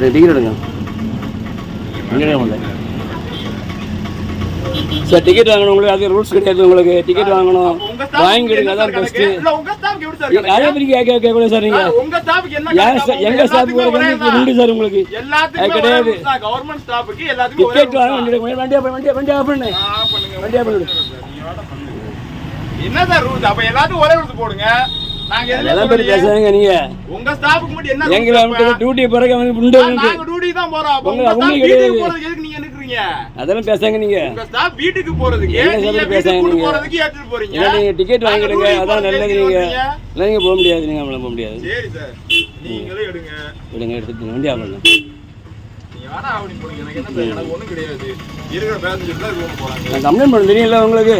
எடுங்க. டிக்கெட் எடுங்க sir ticket வாங்கணும். உங்களுக்கு அது ரூல்ஸ் கிடையாது. உங்களுக்கு டிக்கெட் வாங்கணும். வாங்கிடுங்க அதான் சார் பெஸ்ட்டு கணக்கு? இல்ல, உங்க staff க்கு எப்படி சார் கணக்கு? அதே மாதிரி கேட்க கேட்கக்கூடாது சார் நீங்கள் கணக்கு? சார் எங்கள். உண்டு சார் உங்களுக்கு? எல்லாத்துக்குமே அது கிடையாது. டிக்கெட் வாங்க தான். வண்டி எடுக்க வண்டியா வண்டியா வண்டியா ஆஃப் பண்ணு. பண்ணுங்க. என்ன சார் ரூல்ஸ் அப்ப எல்லாத்துக்கும் ஒரே ரூல்ஸ் போடுங்க. அதெல்லாம் பேர். பேசுறாங்க நீங்க. உங்க ஸ்டாஃப்க்கு மட்டும் என்ன எங்களை rules வந்து இப்ப? டியூட்டி பிறகு அவனுக்கு உண்டு ஆ, இருக்கு. நாங்க டியூட்டி தான் போறோம். அப்ப உங்க- உங்க staff உங்களுக்கு வீட்டுக்கு கிடையாது. போறதுக்கு எதுக்கு நீங்க நிக்கிறீங்க? அதெல்லாம் பேசாங்க நீங்க. உங்க ஸ்டாஃப் வீட்டுக்கு போறதுக்கு என்ன நீங்க? போறதுக்கு ஏத்துட்டு போறீங்க. நீங்க டிக்கெட் வாங்கிடுங்க. அதான் நல்லது நீங்க? இல்லை நீங்க போக முடியாது. நீங்க நம்மள போக முடியாது. சரி சார். நீங்களே எடுங்க. எடுத்துட்டு வண்டி வேணா அப்படி போடுங்க எனக்கு என்ன சார் எனக்கு ஒண்ணும் கிடையாது. இருக்கிற பேசஞ்சர் தான் ரூம் போறாங்க. நான் கம்ப்ளைண்ட் பண்ண தெரியும்ல உங்களுக்கு?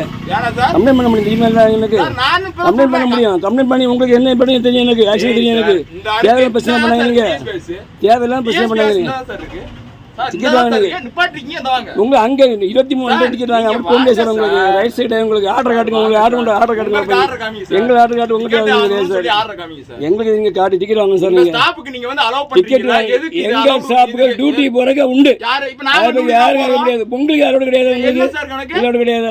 கம்ப்ளைண்ட் பண்ண முடியும் தெரியுமா இல்லை எனக்கு கம்ப்ளைண்ட் பண்ண. முடியும். கம்ப்ளைண்ட் பண்ணி உங்களுக்கு என்ன பண்ணி தெரியும் எனக்கு? ஆக்சுவலி தெரியும் எனக்கு. தேவையில்லாம் பிரச்சனை பேசு? தேவையில்லாம் பிரச்சனை கேஸ் உங்க அங்க இருபத்தி மூணு டிக்கெட் வாங்க. அப்படி முடியாது சார் உங்களுக்கு. ரைட் சைடு உங்களுக்கு ஆர்டர் காட்டுங்க உங்களுக்கு ஆர்டர் கொண்டு ஆர்டர் காட்டுங்க உங்களுக்கு ஆர்டர் காட்டு உங்களுக்கு சார். எங்களுக்கு நீங்க காட்டி டிக்கெட் வாங்க சார் நீங்க. வந்து டிக்கெட்? வாங்க எங்க? டியூட்டி போறக்க உண்டு. யாரு- இப்ப. கிடையாது உங்களுக்கு யாரோட கிடையாது உங்களுக்கு? கிடையாது?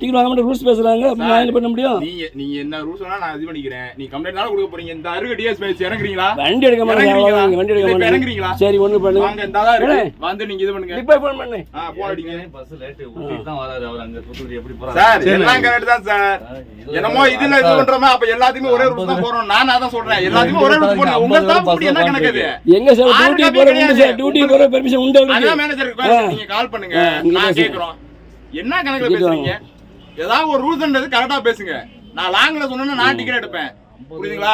டிக்கெட் வாங்க மட்டும் ரூல்ஸ் பேசுறாங்க. அப்படி நான் என்ன பண்ண முடியும்? நீங்க நீங்க என்ன ரூல்ஸ் வேணா நான் இது பண்ணிக்கிறேன். நீ கம்ப்ளைண்ட் கொடுக்க போறீங்க. இந்த அருகு டிஎஸ் பேசி இறங்குறீங்களா? வண்டி எடுக்க மாட்டேங்க வண்டி எடுக்க மாட்டேங்க இறங்குறீங்களா? சரி ஒண்ணு பண்ணுங்க வாங்க இந்த தான் இருக்கு. வந்து நீங்க இது பண்ணுங்க. இப்போ ஃபோன் பண்ணு. ஆ போன் அடிங்க. பஸ் லேட் ஊட்டிட்டு தான் வராரு அவர். அங்க தூத்துக்குடி எப்படி போறாரு? சார் எல்லாம் கரெக்ட் தான் சார். என்னமோ இதுல இது பண்றோமே? அப்ப எல்லாத்துக்குமே ஒரே ரூல்ஸ் தான் போறோம் நான் அதான் சொல்றேன். எல்லாத்துக்குமே ஒரே ரூல்ஸ் போறோம் உங்க ஸ்டாஃப் இப்படி என்ன கணக்கு அது எங்க சார்? டியூட்டி போற உண்டு சார். டியூட்டி போற பெர்மிஷன் உண்டு அதான் அவருக்கு மேனேஜர் நீங்க கால் பண்ணுங்க. நான். கேக்குறோம். என்ன கணக்குல பேசுறீங்க? ஏதாவது ஒரு ரூல்ஸ்ன்றது கரெக்டா பேசுங்க. நான் லாங்ல சொன்னா நான் டிக்கெட் எடுப்பேன். புரியுதுங்களா?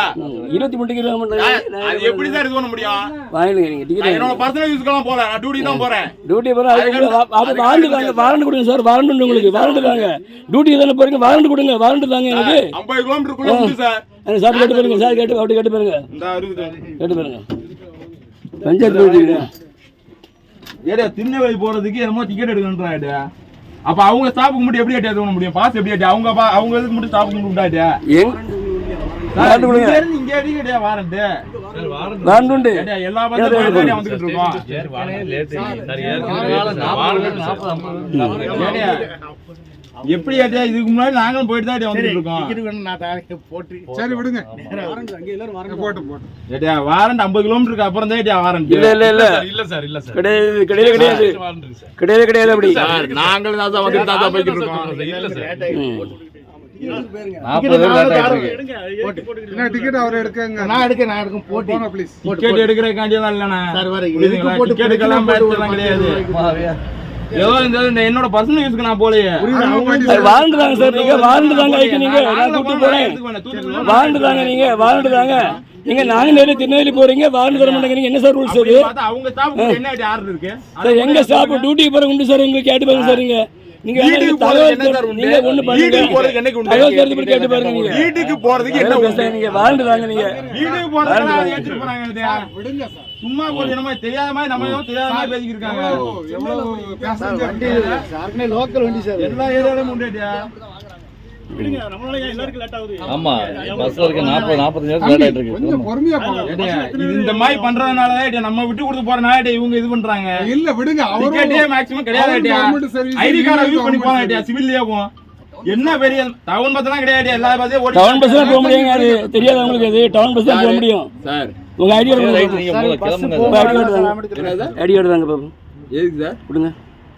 இருபத்தி மூணு நான் அது எப்படி சார் இது பண்ண முடியும்? வாங்கிடுங்க நீங்க டிக்கெட் என்னோட பர்சனல் யூஸ்க்கெல்லாம் போல நான் டியூட்டி தான் போறேன். டியூட்டி போற அது வாரண்டு தாங்க வாரண்டு கொடுங்க சார் வாரண்டு உங்களுக்கு வாரண்டு தாங்க. டியூட்டி தானே போறீங்க வாரண்டு கொடுங்க வாரண்டு தாங்க எனக்கு. ஐம்பது கிலோமீட்டருக்குள்ள உண்டு சார். சார் கேட்டு பாருங்க சார் கேட்டு அப்படி கேட்டு பாருங்க. கேட்டு பஞ்சாயத்து ஏடா திருநெல்வேலி போறதுக்கு என்னமோ டிக்கெட் எடுக்கணுன்றாடா அப்ப அவங்க ஸ்டாஃபுக்கு மட்டும் எப்படி ஏட்டி பண்ண முடியும்? பாஸ் எப்படி ஏட்டி அவங்க பா- அவங்க இதுக்கு மட்டும் ஸ்டாஃபுக்கு மட்டும் விட்டாடா எங்க வாரண்டு கொடுங்க. இங்க இருந்து இங்க அடிக்கடியா வாரண்ட் வாரண்டு உண்டு ஏடா எல்லா போயிட்டு எப்படி இதுக்கு முன்னாடி நாங்களும் போயிட்டு தான் வந்துட்டு இருக்கோம் சரி விடுங்க. ஏட்டியா வாரண்ட் ஐம்பது கிலோமீட்டருக்கு அப்புறம் தான் ஏட்டியா வாரண்ட் இல்ல இல்ல இல்ல. இல்ல சார் இல்ல சார். கிடையாது கிடையாது கிடையாது. கிடையாது கிடையாது அப்படி. சார் நாங்களும் தான் சார் வந்துட்டு தான் சார் போய்கிட்டு இருக்கோம். இல்ல சார். டிக்கெட் அவர் எடுக்கங்க? நான் எடுக்க நான் எடுக்க போட்டி டிக்கெட் இல்லைண்ணா. வர புரியுதுங்களா? போட்டு டிக்கெட்டுக்கெல்லாம் கிடையாது. ஏதோ இந்த என்னோட பர்சனல் யூஸ்க்கு நான் போலையே அது வாரண்டு தாங்க சார் நீங்க. வாரண்டு தாங்க ஐக்கு நீங்க. நான் கூப்பிட்டு போறேன். வாரண்டு தாங்க நீங்க. வாரண்டு தாங்க நீங்க நாங்க நேரே திருநெல்வேலி போறீங்க. வாரண்டு தர மாட்டேங்கிறீங்க என்ன சார் ரூல்ஸ் அது பார்த்தா அவங்க ஸ்டாஃப் என்ன ஆர்டர் இருக்கு? சார் எங்க ஸ்டாப் டியூட்டி போற உண்டு சார் உங்களுக்கு கேட்டு பாருங்க சார் வீட்டுக்கு போறதுக்கு உண்டு? என்னைக்கு உண்டு? வீட்டுக்கு போறதுக்கு என்ன உண்டு? நீங்க வாரண்டு தாங்க நீங்க. வீட்டுக்கு போறதுக்கு இல்லையா? சும்மா கொஞ்சம் என்னமோ தெரியாத மாதிரி நம்ம ஏதோ தெரியாத மாதிரி பேசிக்கிட்டு இருக்காங்க எவ்வளவு பேசஞ்சர் சார்னே லோக்கல் வண்டி சார். எல்லா ஏரியாவிலும் உண்டுடியா ஆமா பஸ்ல இருக்க நாற்பது நாற்பத்தஞ்சு நேரம் லேட் ஆயிட்டு இருக்கு. கொஞ்சம் பொறுமையா போங்க. ஏடியா, இது இந்த மாதிரி பண்றதுனால நம்ம விட்டு கொடுத்து ஏடியா, இவங்க இது பண்றாங்க. இல்ல விடுங்க டிக்கெட்டே மேக்ஸிமம் கிடையாது ஐடி கார்டை யூஸ் பண்ணி ஏடியா, சிவில்லயே போவோம். என்ன பெரிய டவுன் பஸ் எல்லாம் கிடையாது எல்லா பஸ்ஸையும் ஓடி டவுன் பஸ் போக முடியுங்க அது தெரியாது உங்களுக்கு அது டவுன் பஸ் போக முடியும். சார். உங்க ஐடி கார்டு ஐடி கார்டு தாங்க பாப்போம் எதுக்கு சார்? கொடுங்க.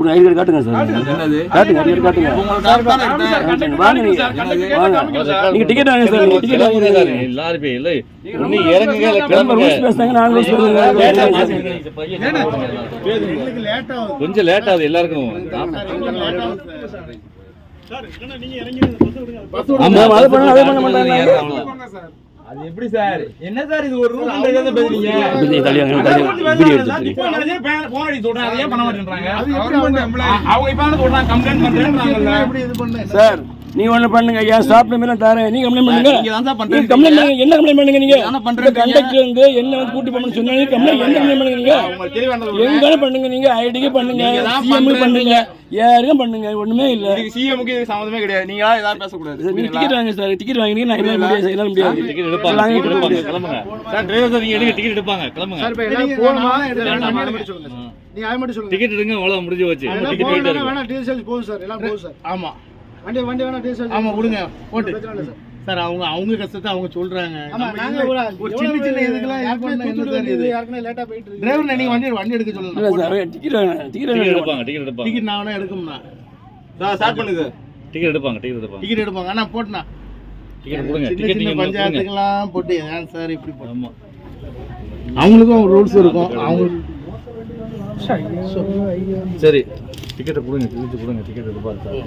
உங்க ஐடி கார்டு காட்டுங்க சார். என்னது? காட்டுங்க ஐடி கார்டு காட்டுங்க. வாங்க நீங்க வாங்க. நீங்க டிக்கெட் வாங்க சார் நீங்க டிக்கெட் வாங்க. சார் எல்லாரும் போய் இல்லை. நீ இறங்குங்க இல்ல கிளம்புங்க. ரூல்ஸ் பேசுறாங்க நான் ரூல்ஸ் லேட் பேசுறேன் கொஞ்சம் லேட் ஆகுது எல்லாருக்கும். ஆமா. அதை பண்ண அதை பண்ண மாட்டாங்க. அது எப்படி சார்? என்ன சார் இது ஒரு ரூல் தெரியாத பேசுறீங்க. வீடியோ பேர் போன் அடிச்சு சொல்றாங்க அதை ஏன் பண்ண? மாட்டேன்றாங்க அவங்க இப்ப சொல்றாங்க கம்ப்ளைண்ட் பண்றேன்றாங்கல்ல. எப்படி இது பண்ண? சார் நீ ஒண்ணு பண்ணுங்க ஏன் ஸ்டாப் நம்பர் தரேன்? நீங்க கம்ப்ளைண்ட் பண்ணுங்க. நீங்க தான் நீங்க பண்றீங்க. கம்ப்ளைண்ட் பண்ணுங்க என்ன கம்ப்ளைண்ட் பண்ணுங்க நீங்க? தானே பண்றீங்க. கண்டக்டர் வந்து என்ன வந்து கூட்டி போகணும்னு சொன்னாங்க கம்ப்ளைண்ட் என்ன கம்ப்ளைண்ட் பண்ணுங்க நீங்க? உங்களுக்கு எங்க பண்ணுங்க நீங்க ஐடிக்கு பண்ணுங்க நீங்க சிஎம் பண்ணுங்க. யாருக்கும் பண்ணுங்க ஒண்ணுமே இல்ல. இதுக்கு சிஎம்க்கு இதுக்கு சம்மந்தமே கிடையாது. நீங்களா ஏதாவது பேசக்கூடாது. சார், நீங்க டிக்கெட் வாங்க சார் டிக்கெட் வாங்கினீங்க நான் எல்லாம் முடியாது எல்லாம் முடியாது. டிக்கெட் எடுப்பாங்க வாங்கி டிக்கெட் எடுப்பாங்க கொடுங்க. கிளம்புங்க சார் டிரைவர் சார் நீங்க எடுங்க டிக்கெட் எடுப்பாங்க. கிளம்புங்க. சார் இப்ப சார். நீங்க அதை மட்டும் சொல்லுங்க. டிக்கெட் எடுங்க அவ்வளவு முடிஞ்சு போச்சு. டிக்கெட் போகணும்னா போயிட்டு வேணா டீசல் போதும் சார் எல்லாம் போதும் சார். ஆமா. வண்டி வண்டி வேணா டீசல் ஆமா கொடுங்க போட்டு. சார். அவங்க அவங்க கஷ்டத்தை அவங்க சொல்றாங்க. ஒரு சின்ன சின்ன இதுக்கெல்லாம் இது யாருக்குமே லேட்டா போயிட்டு இருக்கு. டிரைவர் நீங்க வண்டி வண்டி எடுக்க இல்ல சொல்லலாம் சார் டிக்கெட் டிக்கெட் எடுப்பாங்க டிக்கெட் எடுப்பாங்க. டிக்கெட் நான் வேணா எடுக்கும்னா சார் ஸ்டார்ட் பண்ணுங்க. டிக்கெட் எடுப்பாங்க டிக்கெட் எடுப்பாங்க. டிக்கெட் எடுப்பாங்க. ஆனா போட்டுனா டிக்கெட் கொடுங்க சின்ன டிக்கெட் சின்ன நீங்க பஞ்சாயத்துக்கெல்லாம் போட்டு ஏன் சார் இப்படி ஆமா. அவங்களுக்கும் ரூல்ஸ் இருக்கும். அவங்க சரி. டிக்கெட்டை கொடுங்க டிக்கெட் கொடுங்க டிக்கெட் எடுப்பாரு சார்.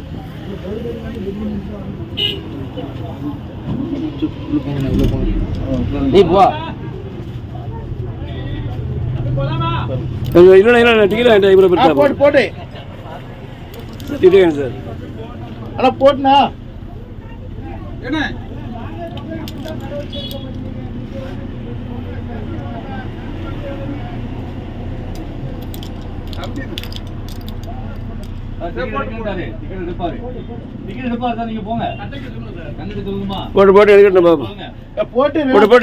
நீ போ. இல்ல இல்ல டிக்கெட் போட்டு போட்டு சார். ஆனா போட்டுனா என்ன? டிக்கெட் எடுப்பாரு டிக்கெட் எடுப்பாரு சார் நீங்க போங்க கண்டிப்பா சொல்லுங்கம்மா போட்டு போட்டு. எடுக்கட்டும் போட்டு போட்டு